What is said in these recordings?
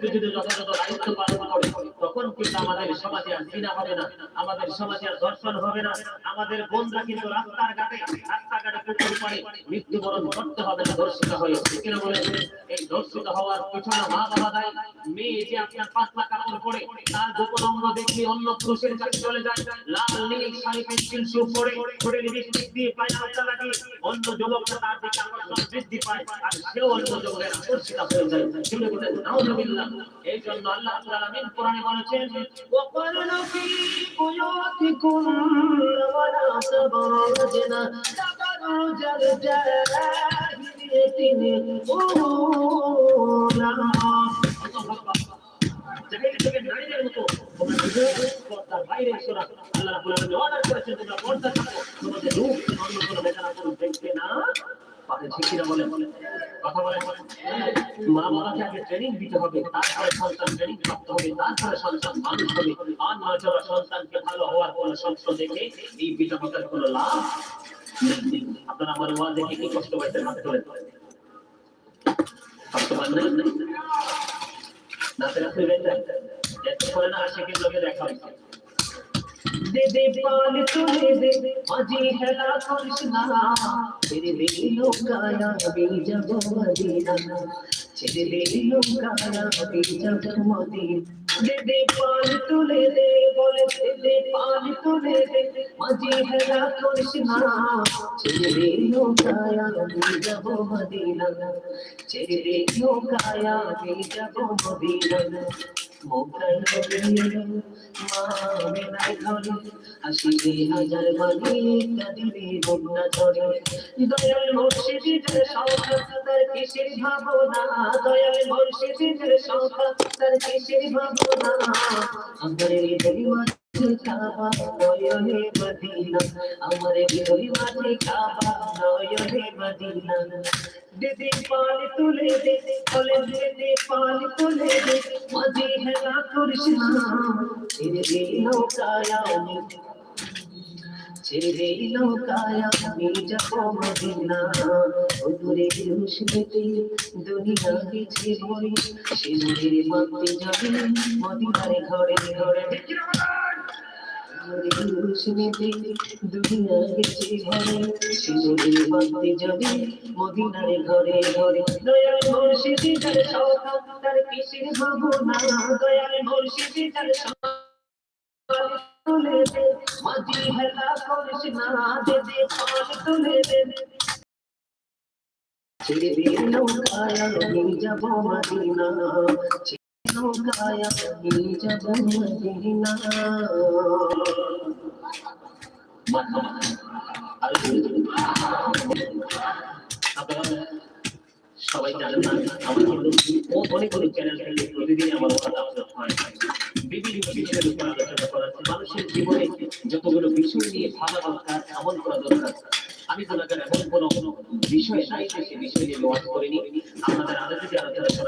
对对对，走走走，来一个 dapat. কিন্তু আমাদের সমাজে আর জিনা হবে না। আমাদের সমাজে আর ধর্ষণ হবে না। আমাদের বোনরা কিন্তু রাস্তার ঘাটে, রাস্তাঘাটে পুকুর পাড়ে মৃত্যুবরণ করতে হবে না, ধর্ষিত হয়ে কেন বলে এই ধর্ষিত হওয়ার পিছনে মা বাবা দায়ী। মেয়ে যে আপনার পাতলা কাপড় পরে তার গোপন অঙ্গ দেখে অন্য পুরুষের কাছে চলে যায়। লাল, নীল, শাড়ি, পেন্সিল শু পরে ছোটে লিপস্টিক দিয়ে হালকা লাগিয়ে। অন্য যুবকরা তার দিকে আকর্ষণ বৃদ্ধি পায় আর সেও অন্য যুবকের আকর্ষিত হয়ে যায়। এই জন্য আল্লাহ আলামিন কোরআনে বলেছেন ওয়াকারনা ফি বুয়ুতিকুম ওয়ালা তাবারাজনা তাবারুজাল জাহিলিয়াতিন উলা আল্লাহু বলেন কথা বলেন মা বাবাকে আগে ট্রেনিং দিতে হবে, তারপরে সন্তান ট্রেনিং প্রাপ্ত হবে, তারপরে সন্তান মানুষ হবে। আর নজরা সন্তানকে ভালো হওয়ার কোনো শর্ত দেখে এই পিতা মাতার কোনো লাভ আপনারা আমার ওয়াজ দেখে কি কষ্ট পাইতে হাতে তোলেন? কষ্ট পান নাই নাতে রাখতে বেঁচে এত করে না কিন্তু লোকে দেখা হয়েছে দে দে পাল তুলে দে আজি হেলা কৃষ্ণা তেরে দিলো কায়া বীজব মদিনা ছেড়ে দিলো কায়া বীজব মদিনা দে দে পাল তুলে দে, বলে দে দে পাল তুলে দে আজি হেলা কৃষ্ণা। ছেড়ে দিলো কায়া বীজব মদিনা ছেড়ে দিলো কায়া বীজব মদিনা নাই ধরে হাসিতে হাজার মানে কাঁদিবে বন্যা ঝরে দয়াল মুর্শিদের সংখ্যা তার কিসের ভাবনা দয়াল মুর্শিদের সংখ্যা তার কিসের ভাবনা আমার হৃদয় মাঝে দিদি পাল তুলে দে, বলে দিদি পাল তুলে দে, মাঝে হেলা কৃষ্ণা ছেড়ে দিল কায়ানি ছেড়ে দিল কায়ানি যাব মদিনা। ওদূরে রুশনিতে দুনিয়া গেছে ভরে সে নদীর মাপতে যাবে মদিনার ঘরে ঘরে। মদিনার ঘরে ঘরে দয়াল মুর্শিদি তার সৌখা তার কিসের ভাবনা দয়াল মুর্শিদি তার তুলে দে মাঝি হেলা করিস না দে দে পাল তুলে দে ছেড়ে দে নৌকায় আমি যাব মদিনা আমি যাব মদিনা সবাই জানেন না আমার হয়। মানুষের জীবনে যতগুলো বিষয় নিয়ে ভাবা দরকার আমল করা দরকার আমি গুণাগার এমন কোনো বিষয় নাই যে বিষয় নিয়ে ওয়াজ করিনি আপনাদের যদি আলোচনা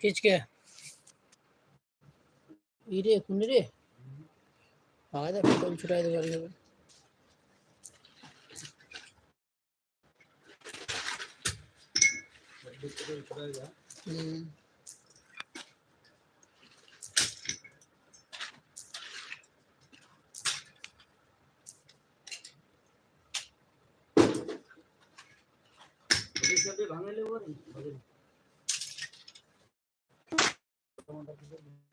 কিচকে ইরে কোন রে পাওয়া যায় পেট্রোল ছুটাই দেবে আর যাবে হুম ভাঙালে